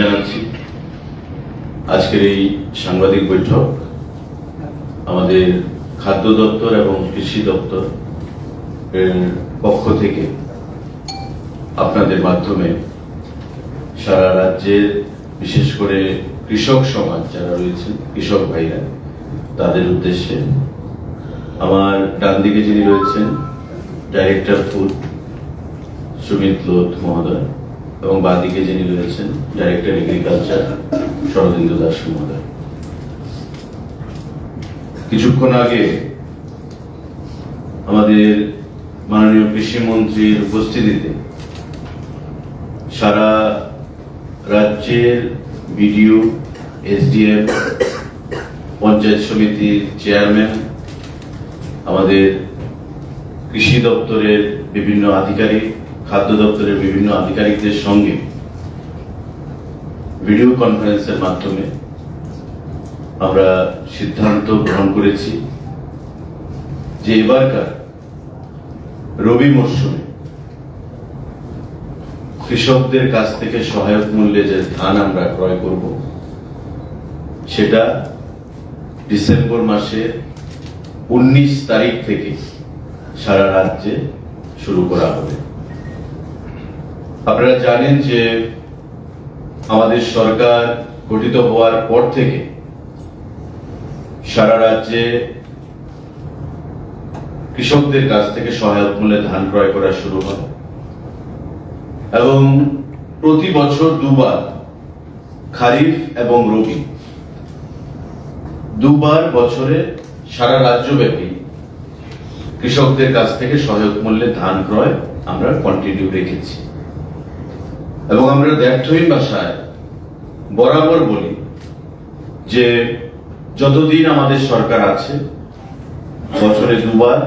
জানাচ্ছি, আজকের এই সাংবাদিক বৈঠক আমাদের খাদ্য দপ্তর এবং কৃষি দপ্তর পক্ষ থেকে আপনাদের মাধ্যমে সারা রাজ্যের বিশেষ করে কৃষক সমাজ যারা রয়েছেন কৃষক ভাইরা, তাদের উদ্দেশ্যে আমার ডান দিকে যিনি রয়েছেন, ডাইরেক্টর ফুড সুমিত লোধ মহোদয়। এবং বাঁদিকে যিনি রয়েছেন ডাইরেক্টর এগ্রিকালচার শরদিন্দু দাস মহোদয়। কিছুক্ষণ আগে আমাদের মাননীয় কৃষি মন্ত্রীর উপস্থিতিতে সারা রাজ্যের বিডিও, এসডিএম, পঞ্চায়েত সমিতির চেয়ারম্যান, আমাদের কৃষি দপ্তরের বিভিন্ন আধিকারিক খাদ্য দপ্তরের বিভিন্ন আধিকারিকদের সঙ্গে ভিডিও কনফারেন্সের মাধ্যমে আমরা সিদ্ধান্ত গ্রহণ করেছি যে এবারকার রবি মরশুমে কৃষকদের কাছ থেকে সহায়ক মূল্যে যে ধান আমরা ক্রয় করব, সেটা ডিসেম্বর মাসের উনিশ তারিখ থেকে সারা রাজ্যে শুরু করা হবে। আপনারা জানেন যে আমাদের সরকার গঠিত হওয়ার পর থেকে সারা রাজ্যে কৃষকদের কাছ থেকে সহায়ক মূল্যে ধান ক্রয় করা শুরু হয়। এবং প্রতি বছর দুবার খারিফ এবং রবি, দুবার বছরে সারা রাজ্যব্যাপী কৃষকদের কাছ থেকে সহায়ক মূল্যে ধান ক্রয় আমরা কন্টিনিউ রেখেছি। এবং আমরা দ্ব্যর্থহীন ভাষায় বরাবর বলি যে যতদিন আমাদের সরকার আছে, বছরে দুবার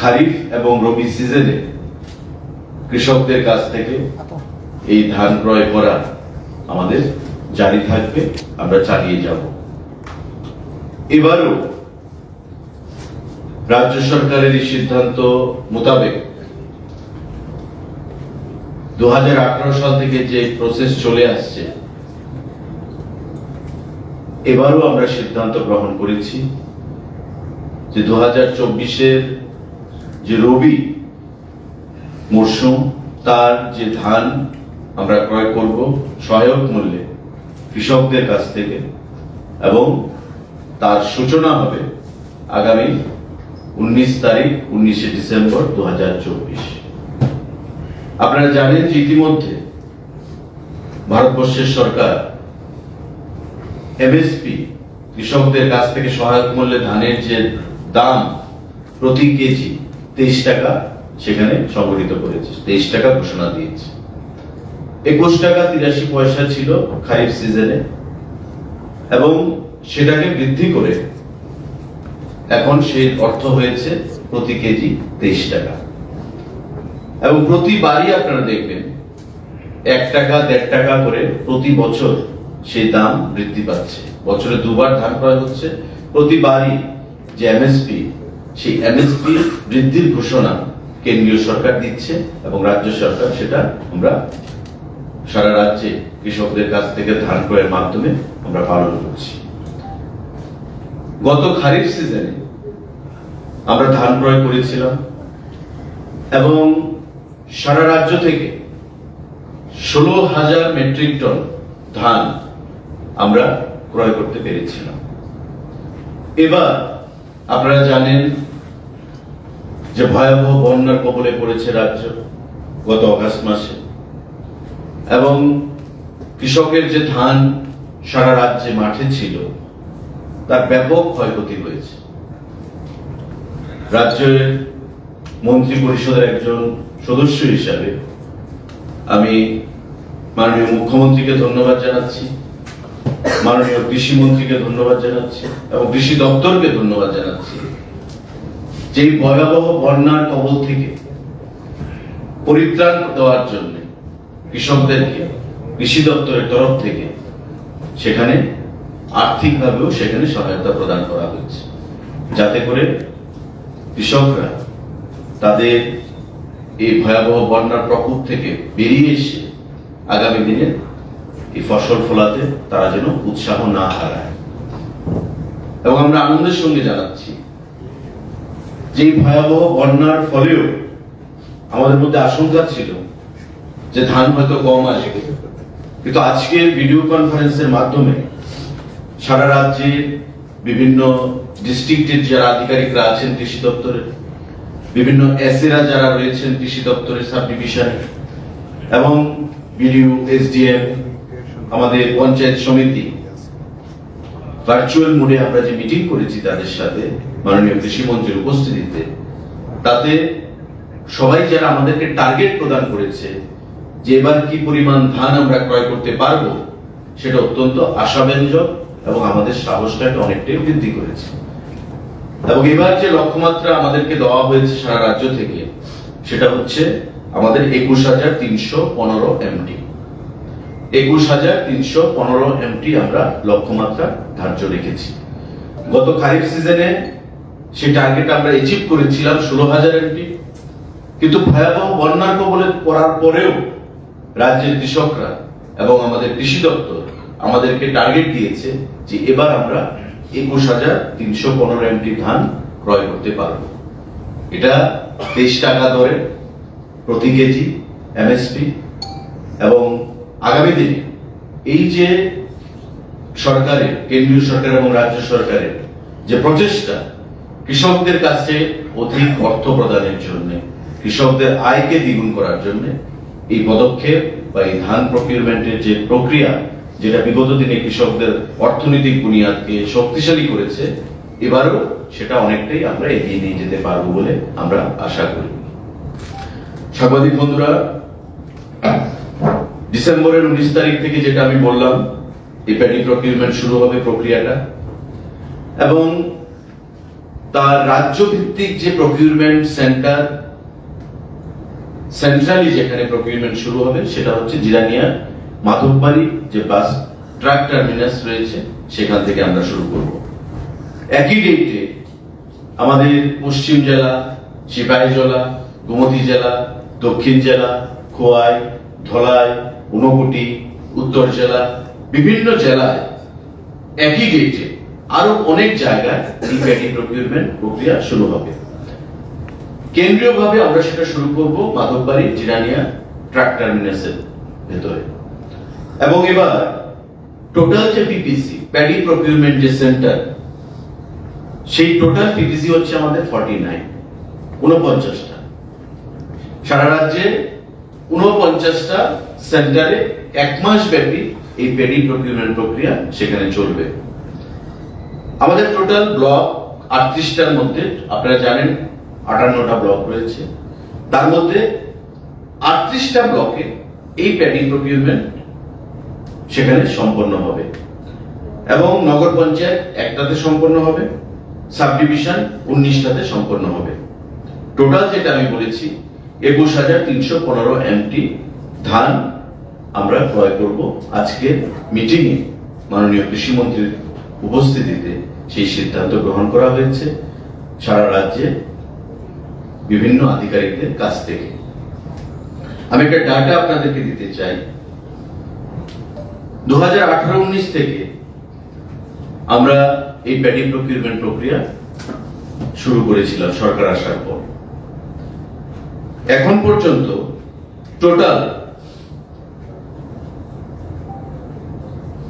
খারিফ এবং রবি সিজনে কৃষকদের কাছ থেকে এই ধান ক্রয় করা আমাদের জারি থাকবে, আমরা চালিয়ে যাব। এবারও রাজ্য সরকারের এই সিদ্ধান্ত মোতাবেক দু হাজার আঠারো সাল থেকে যে প্রসেস চলে আসছে, এবারও আমরা সিদ্ধান্ত গ্রহণ করেছি যে দু হাজার যে রবি মরশুম তার যে ধান আমরা ক্রয় করব সহায়ক মূল্যে কৃষকদের কাছ থেকে এবং তার সূচনা হবে আগামী উনিশ তারিখ, উনিশে ডিসেম্বর দু হাজার চব্বিশ। আপনারা জানেন যে ইতিমধ্যে ভারতবর্ষের সরকার এমএসপি কৃষকদের কাছ থেকে সহায়ক মূল্যে ধানের যে দাম প্রতি কেজি তেইশ টাকা, সেখানে সংগঠিত করেছে। তেইশ টাকা ঘোষণা দিয়েছে। একুশ টাকা তিরাশি পয়সা ছিল খারিফ সিজনে এবং সেটাকে বৃদ্ধি করে এখন সেই অর্থ হয়েছে প্রতি কেজি তেইশ টাকা। এবং প্রতিবারই আপনারা দেখবেন, এক টাকা, দেড় টাকা করে প্রতি বছর সেই দাম বৃদ্ধি পাচ্ছে। বছরে দুবার ধান ক্রয় হচ্ছে, প্রতিবারই যে এমএসপি সেই এমএসপি বৃদ্ধির ঘোষণা কেন্দ্রীয় সরকার দিচ্ছে এবং রাজ্য সরকার সেটা আমরা সারা রাজ্যে কৃষকদের কাছ থেকে ধান ক্রয়ের মাধ্যমে আমরা পালন করছি। গত খারিফ সিজনে আমরা ধান ক্রয় করেছিলাম এবং সারা রাজ্য থেকে ষোলো হাজার মেট্রিক টন ধান আমরা ক্রয় করতে পেরেছিলাম। এবার আপনারা জানেন যে ভয়াবহ বন্যার কবলে পড়েছে রাজ্য গত অগাস্ট মাসে। এবং কৃষকের যে ধান সারা রাজ্যে মাঠে ছিল, তার ব্যাপক ক্ষয়ক্ষতি হয়েছে। রাজ্যের মন্ত্রী পরিষদের একজন সদস্য হিসাবে আমি মাননীয় মুখ্যমন্ত্রীকে ধন্যবাদ জানাচ্ছি, মাননীয় কৃষি মন্ত্রীকে ধন্যবাদ জানাচ্ছি এবং কৃষি দপ্তরকে ধন্যবাদ জানাচ্ছি। যে ভয়াবহ বন্যার কবল থেকে পরিত্রাণ দেওয়ার জন্য কৃষকদেরকে, কৃষি দপ্তরের তরফ থেকে সেখানে আর্থিকভাবেও সেখানে সহায়তা প্রদান করা হয়েছে যাতে করে কৃষকরা তাদের এই ভয়াবহ বন্যার প্রকোপ থেকে বেরিয়ে এসে আগামী দিনে এই ফসল ফলাতে তারা যেন উৎসাহ না হারায়। এবং আমরা আনন্দের সঙ্গে জানাচ্ছি যে ভয়াবহ বন্যার ফলেও আমাদের মধ্যে আশঙ্কা ছিল যে ধান হয়তো কম আসবে। কিন্তু আজকে ভিডিও কনফারেন্সের মাধ্যমে সারা রাজ্যে বিভিন্ন ডিস্ট্রিক্টের যারা আধিকারিকরা আছেন কৃষি দপ্তরের বিভিন্ন এসেরা যারা রয়েছেন কৃষি দপ্তরের সাব ডিভিশনে এবং বিডিও এসডিএম, আমাদের পঞ্চায়েত সমিতি ভার্চুয়াল মোডে আমরা যে মিটিং করেছি তাদের সাথে, মাননীয় কৃষি মন্ত্রীর উপস্থিতিতে, তাতে সবাই যারা আমাদেরকে টার্গেট প্রদান করেছে, যে এবার কি পরিমাণ ধান আমরা ক্রয় করতে পারব, সেটা অত্যন্ত আশাব্যঞ্জক এবং আমাদের সাহসটাকে অনেকটাই বৃদ্ধি করেছে। এবং এবার যে লক্ষ্যমাত্রা আমাদেরকে দেওয়া হয়েছে সারা রাজ্য থেকে, সেটা হচ্ছে আমাদের একুশ হাজার তিনশো পনেরো এমটি একুশ হাজার তিনশো পনেরো এমটি আমরা লক্ষ্যমাত্রা ধার্য রেখেছি। গত খারিফ সিজনে সেই টার্গেট আমরা অ্যাচিভ করেছিলাম ষোলো হাজার এমটি কিন্তু ভয়াবহ বন্যার কবলে পড়ার পরেও রাজ্যের কৃষকরা এবং আমাদের কৃষি দপ্তর আমাদেরকে টার্গেট দিয়েছে যে এবার আমরা একুশ হাজার তিনশো পনেরো এমটি ধান ক্রয় করতে পারব। এটা তেইশ টাকা দরে প্রতি কেজি এমএসপি এবং আগামী দিনে এই যে সরকারের কেন্দ্রীয় সরকার এবং রাজ্য সরকারের যে প্রচেষ্টা, কৃষকদের কাছে অধিক অর্থ প্রদানের জন্য, কৃষকদের আয়কে দ্বিগুণ করার জন্য, এই পদক্ষেপ বা এই ধান প্রকিউরমেন্টের যে প্রক্রিয়া যেটা বিগত দিনে কৃষকদের অর্থনৈতিক বুনিয়াদকে শক্তিশালী করেছে, এবারও সেটা অনেকটাই আমরা এগিয়ে নিয়ে যেতে পারব বলে আমরা আশা করি। সাংবাদিক বন্ধুরা, ডিসেম্বরের উনিশ তারিখ থেকে যেটা আমি বললাম, এই প্যাডি প্রকিউরমেন্ট শুরু হবে প্রক্রিয়াটা। এবং তার রাজ্য ভিত্তিক যে প্রকিউরমেন্ট সেন্টার সেন্ট্রালি যেখানে প্রকিউরমেন্ট শুরু হবে, সেটা হচ্ছে জিরানিয়া। মাধববাড়ি যে বাস, ট্রাক টার্মিনাস রয়েছে, সেখান থেকে আমরা শুরু করব। একই ডেটে আমাদের পশ্চিম জেলা, সিপাহী জেলা, গোমতী জেলা, দক্ষিণ জেলা, খোয়াই, ধলাই, ঊনকোটি, উত্তর জেলা, বিভিন্ন জেলায় একই ডেটে আরও অনেক জায়গায় এই প্রকিউরমেন্ট প্রক্রিয়া শুরু হবে। কেন্দ্রীয়ভাবে আমরা সেটা শুরু করব মাধববাড়ি, জিরানিয়া, ট্রাক টার্মিনাসের ভেতরে। এবং এবার টোটাল যে পিপিসি প্যাডি প্রকিউরমেন্ট যে সেন্টার সেই টোটাল পিপিসি হচ্ছে আমাদের ফর্টি নাইন উনপঞ্চাশটা সারা রাজ্যে উনপঞ্চাশটা সেন্টারে এক মাস ব্যাপী এই পেডি প্রকিউরমেন্ট প্রক্রিয়া সেখানে চলবে। আমাদের টোটাল ব্লক আটত্রিশটার মধ্যে, আপনারা জানেন, আটান্নটা ব্লক রয়েছে। তার মধ্যে আটত্রিশটা ব্লকে এই প্যাডি প্রকিউরমেন্ট সেখানে সম্পন্ন হবে। এবং নগর পঞ্চায়েত একটাতে সম্পন্ন হবে সাব ডিভিশন উনিশটাতে সম্পন্ন হবে। টোটাল যেটা আমি বলেছি, একুশ হাজার তিনশো পনেরো এমটি ধান আমরা ক্রয় করব আজকে মিটিংয়ে মাননীয় কৃষিমন্ত্রীর উপস্থিতিতে সেই সিদ্ধান্ত গ্রহণ করা হয়েছে সারা রাজ্যে বিভিন্ন আধিকারিকদের কাছ থেকে। আমি একটা ডাটা আপনাদেরকে দিতে চাই। দু হাজার থেকে আমরা এই প্যাডি প্রকিউরমেন্ট প্রক্রিয়া শুরু করেছিলাম, সরকার আসার পর। এখন পর্যন্ত টোটাল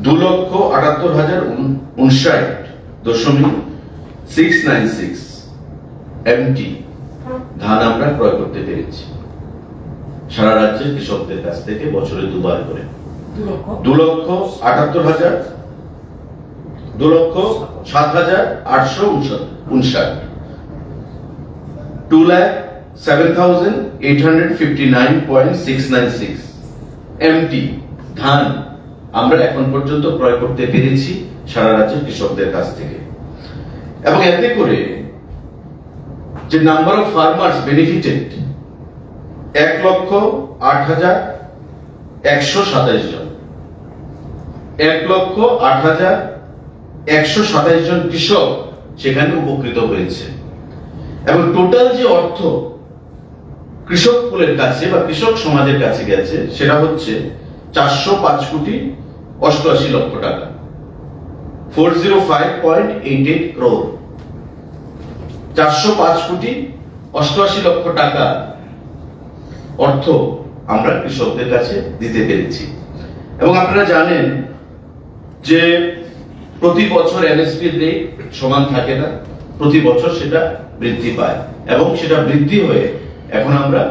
দু লক্ষ আটাত্তর হাজার উনষাট দশমিক সিক্স নাইন সিক্স এমটি ধান আমরা ক্রয় করতে পেরেছি। সারা রাজ্যের কৃষকদের কাছ থেকে বছরে দুবার করে। দু লক্ষ আটাত্তর হাজার। দু লক্ষ সাত হাজার, আটশো উনষাট two lakh seven thousand eight hundred fifty nine point six nine six MT ধান। আমরা এখন পর্যন্ত ক্রয় করতে পেরেছি সারা রাজ্যের কৃষকদের কাছ থেকে। এবং এতে করে যে নাম্বার অফ ফার্মার্স বেনিফিটেড এক লক্ষ, আট হাজার, একশো সাতাইশ জন। এক লক্ষ আট হাজার একশো সাতাইশ জন কৃষক সেখানে উপকৃত হয়েছে। এবং টোটাল যে অর্থ কৃষক কুলের কাছে বা কৃষক সমাজের কাছে গেছে, সেটা হচ্ছে চারশো পাঁচ কোটি অষ্টআশি লক্ষ টাকা। Four zero five point eight eight crore চারশো পাঁচ কোটি অষ্টআশি লক্ষ টাকা অর্থ আমরা কৃষকদের কাছে দিতে পেরেছি। এবং আপনারা জানেন যে প্রতি বছর এমএসপি রেট সমান থাকে না, প্রতি বছর সেটা বৃদ্ধি পায় এবং সেটা বৃদ্ধি হয়ে এখন আমরা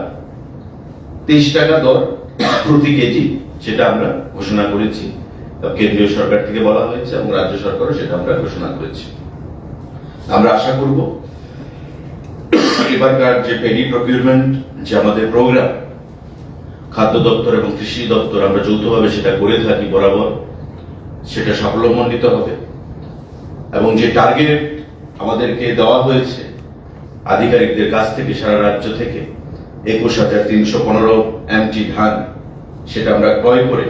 তেইশ টাকা দর প্রতি কেজি সেটা আমরা ঘোষণা করেছি। কেন্দ্রীয় সরকার থেকে বলা হয়েছে এবং রাজ্য সরকারও সেটা আমরা ঘোষণা করেছি। আমরা আশা করব এবারকার যে পেডি প্রকিউরমেন্ট যে আমাদের প্রোগ্রাম খাদ্য দপ্তর এবং কৃষি দপ্তর, আমরা যৌথভাবে সেটা করে থাকি বরাবর। সেটা সাফল্যমণ্ডিত হবে। এবং যে টার্গেট আমাদেরকে দেওয়া হয়েছে আধিকারিকদের কাছ থেকে, সারা রাজ্য থেকে, একুশ হাজার তিনশো পনেরো এমটি ধান, সেটা আমরা ক্রয় করে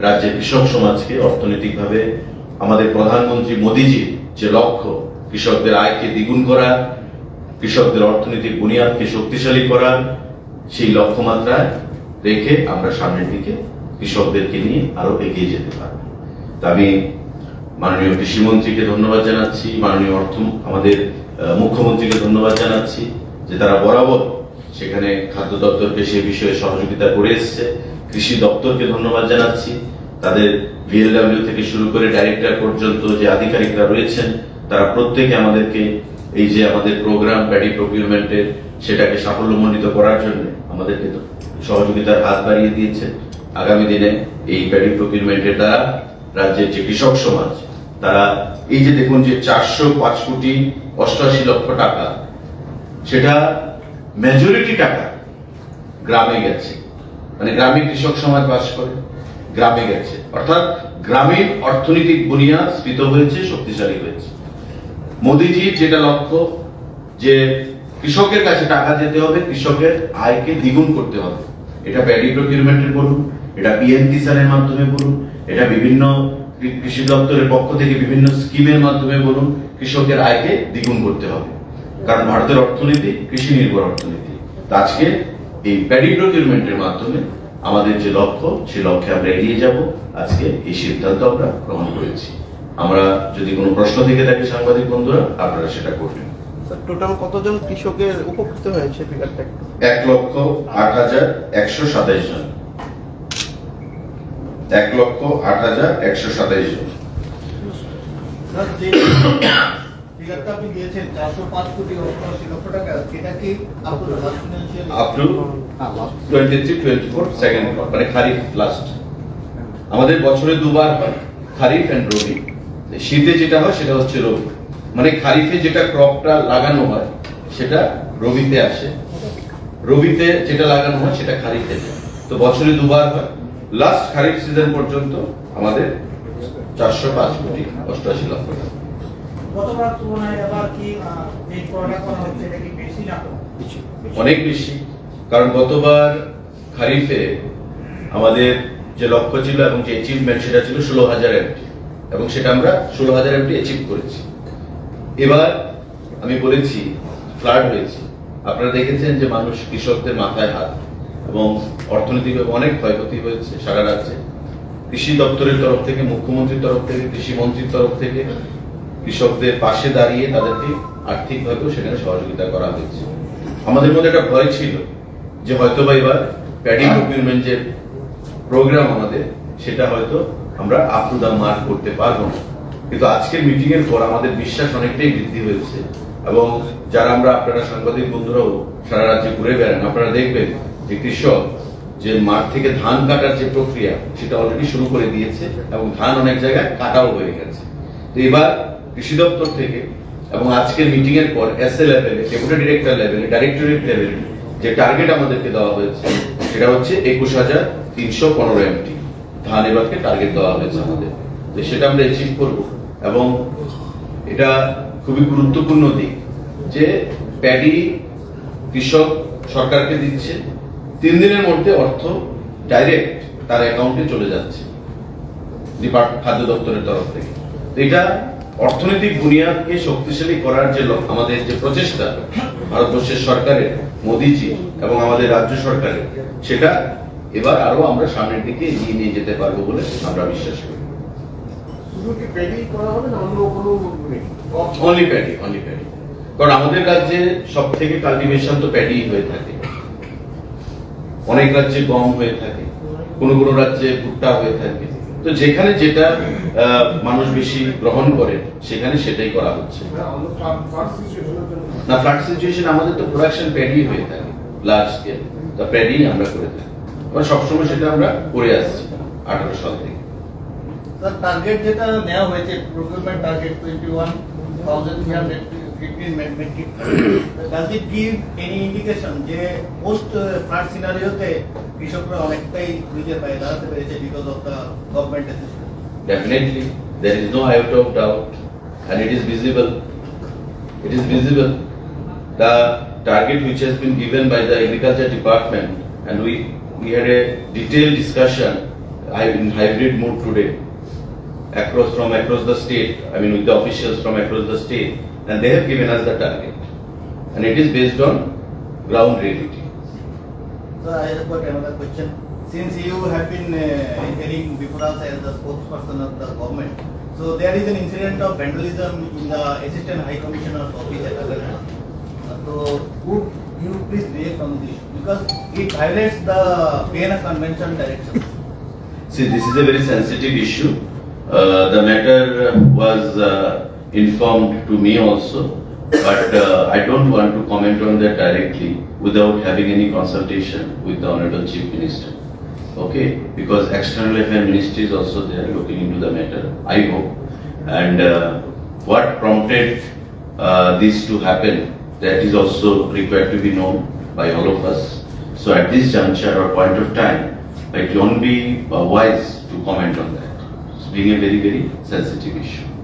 রাজ্যের কৃষক সমাজকে অর্থনৈতিকভাবে আমাদের প্রধানমন্ত্রী মোদীজির যে লক্ষ্য, কৃষকদের আয়কে দ্বিগুণ করা, কৃষকদের অর্থনৈতিক বুনিয়াদকে শক্তিশালী করা, সেই লক্ষ্যমাত্রায় রেখে আমরা সামনের দিকে কৃষকদেরকে নিয়ে আরও এগিয়ে যেতে পারব। আমি মাননীয় কৃষিমন্ত্রীকে ধন্যবাদ জানাচ্ছি, মাননীয় অর্থ, আমাদের মুখ্যমন্ত্রীকে ধন্যবাদ জানাচ্ছি যে তারা বরাবর সেখানে খাদ্য দপ্তরকে সে বিষয়ে সহযোগিতা করে এসছে। কৃষি দপ্তরকে ধন্যবাদ জানাচ্ছি। তাদের ভিএলডব্লিউ থেকে শুরু করে ডাইরেক্টর পর্যন্ত যে আধিকারিকরা রয়েছেন, তারা প্রত্যেকে আমাদেরকে এই যে আমাদের প্রোগ্রাম প্যাডি প্রকিউরমেন্টের সেটাকে সাফল্যমণ্ডিত করার জন্য আমাদেরকে সহযোগিতার হাত বাড়িয়ে দিয়েছে আগামী দিনে এই প্যাডি প্রকিউরমেন্টের দ্বারা রাজ্যের যে কৃষক সমাজ, তারা এই যে দেখুন যে চারশো পাঁচ কোটি অষ্টআশি লক্ষ টাকা, সেটা মেজরিটি টাকা গ্রামে গেছে। মানে গ্রামে কৃষক সমাজ বাস করে, গ্রামে গেছে। অর্থাৎ গ্রামীণ অর্থনৈতিক বুনিয়াদ স্ফীত হয়েছে, শক্তিশালী হয়েছে। মোদিজির যেটা লক্ষ্য, যে কৃষকের কাছে টাকা যেতে হবে, কৃষকের আয়কে দ্বিগুণ করতে হবে। এটা প্যাডি প্রকিউরমেন্টের বলুন, এটা পিএম কিষানের মাধ্যমে বলুন এটা বিভিন্ন কৃষি দপ্তরের পক্ষ থেকে বিভিন্ন স্কিমের মাধ্যমে বলুন কৃষকের আয়কে দ্বিগুণ করতে হবে। কারণ ভারতের অর্থনীতি কৃষি নির্ভর অর্থনীতি। আজকে এই প্যাডি প্রকিউরমেন্টের মাধ্যমে আমাদের যে লক্ষ্য সেই লক্ষ্যে আমরা এগিয়ে যাব। আজকে এই সিদ্ধান্ত আমরা গ্রহণ করেছি। আমরা যদি কোনো প্রশ্ন থেকে থাকে সাংবাদিক বন্ধুরা আপনারা সেটা করবেন। টোটাল কতজন কৃষকের উপকৃত হয়েছে ফিগারটা এক লক্ষ আট হাজার একশো সাতাইশ জন। এক লক্ষ আট হাজার একশো সাতাইশ জন। স্যার, যে ফিগারটা আপনি দিয়েছেন চারশো পাঁচ কোটি অষ্টআশি লক্ষ টাকা এটা কি আপনার last financial up to twenty three twenty four মানে খারিফ আমাদের বছরে দুবার হয় খারিফ এন্ড রবি। শীতে যেটা হয় সেটা হচ্ছে রবি। মানে খারিফে যেটা ক্রপটা লাগানো হয় সেটা রবিতে আসে। রবিতে যেটা লাগানো হয় সেটা খারিফে তো বছরে দুবার হয় লাস্ট খারিফ সিজন পর্যন্ত আমাদের চারশো পাঁচ কোটি অষ্টআশি লক্ষ টাকা? অনেক বেশি। কারণ গতবার খারিফে আমাদের যে লক্ষ্য ছিল এবং যে অ্যাচিভমেন্ট সেটা ছিল ষোলো হাজার এমটি এবং সেটা আমরা ষোলো হাজার এমটি অ্যাচিভ করেছি। এবার আমি বলেছি ফ্লাড হয়েছে। আপনারা দেখেছেন যে মানুষ কৃষকদের মাথায় হাত। এবং অর্থনৈতিকভাবে অনেক ক্ষয়ক্ষতি হয়েছে সারা রাজ্যে। কৃষি দপ্তরের তরফ থেকে, মুখ্যমন্ত্রীর তরফ থেকে, কৃষি মন্ত্রীর তরফ থেকে কৃষকদের পাশে দাঁড়িয়ে তাদেরকে আর্থিকভাবেও সেখানে সহযোগিতা করা হয়েছে। আমাদের মধ্যে একটা ভয় ছিল যে হয়তো বা এবার প্যাডি প্রকিউরমেন্ট যে প্রোগ্রাম আমাদের, সেটা হয়তো আমরা আপ টু দা মার্ক করতে পারব না। কিন্তু আজকের মিটিং এর পর আমাদের বিশ্বাস অনেকটাই বৃদ্ধি হয়েছে এবং যারা আমরা আপনারা সাংবাদিক বন্ধুরাও সারা রাজ্যে ঘুরে বেড়ান, আপনারা দেখবেন যে কৃষক যে মাঠ থেকে ধান কাটার যে প্রক্রিয়া, সেটা অলরেডি শুরু করে দিয়েছে এবং ধান অনেক জায়গায় কাটাও হয়ে গেছে। তো এবার কৃষি দপ্তর থেকে এবং আজকের মিটিং এর পর এস এ লেভেলে ডেপুটি ডিরেক্টর লেভেলে ডাইরেক্টরেট লেভেলে যে টার্গেট আমাদেরকে দেওয়া হয়েছে, সেটা হচ্ছে একুশ হাজার তিনশো পনেরো এমটি ধান এবারকে টার্গেট দেওয়া হয়েছে আমাদের। তো সেটা আমরা অ্যাচিভ করব। এবং এটা খুবই গুরুত্বপূর্ণ দিক যে প্যাডি কৃষক সরকারকে দিচ্ছে তিন দিনের মধ্যে অর্থ ডাইরেক্ট তার অ্যাকাউন্টে চলে যাচ্ছে ডিপার্ট খাদ্য দপ্তরের তরফ থেকে। এটা অর্থনৈতিক বুনিয়াদকে শক্তিশালী করার যে আমাদের যে প্রচেষ্টা ভারতবর্ষের সরকারের মোদিজি এবং আমাদের রাজ্য সরকারের সেটা এবার আরও আমরা সামনের দিকে এগিয়ে নিয়ে যেতে পারব বলে আমরা বিশ্বাস করি। অনলি প্যাডি অনলি প্যাডি কারণ আমাদের রাজ্যে সব থেকে কাল্টিভেশন তো প্যাডি হয়ে থাকে। অনেক রাজ্যে গম হয়ে থাকে, কোনো কোনো রাজ্যে ভুট্টা হয়ে থাকে। তো যেখানে যেটা মানুষ বেশি গ্রহণ করে, সেখানে সেটাই করা হচ্ছে। না, ফ্লাড সিচুয়েশন আমাদের তো প্রোডাকশন প্যাডি হয়ে থাকে লার্জ স্কেল তা প্যাডি আমরা করে থাকি। আমরা সবসময় সেটা আমরা করে আসছি, আঠারো সাল থেকে। টার্গেট যেটা নেওয়া হয়েছে procurement target twenty one thousand three hundred fifteen metric does it give any indication যে পোস্ট ফ্লাড সিনারিওতে কৃষকরা অনেকটাই নিজে পায়ে দাঁড়াতে পেরেছে because of the government assistance Definitely, there is no iota of doubt, and it is visible. It is visible. The target which has been given by the agriculture department, and we we had a detailed discussion I- in hybrid mode today across from across the state. I mean, with the officials from across the state, and they have given us the target, and it is based on ground reality. So I have got another question. Since you have been uh, hearing before us as the spokesperson of the government, so there is an incident of vandalism in the Assistant High Commissioner's office at Agartala. So would you please react on this because it violates the Vienna Convention directions. See, this is a very sensitive issue. Uh, the matter was uh, informed to me also, but uh, I don't want to comment on that directly without having any consultation with the Honorable Chief Minister. Okay, because External Affairs Ministry is also there looking into the matter, I hope. And uh, what prompted uh, this to happen, that is also required to be known by all of us. So at this juncture or point of time, it won't be uh, wise to comment on that. It's being a very, very sensitive issue.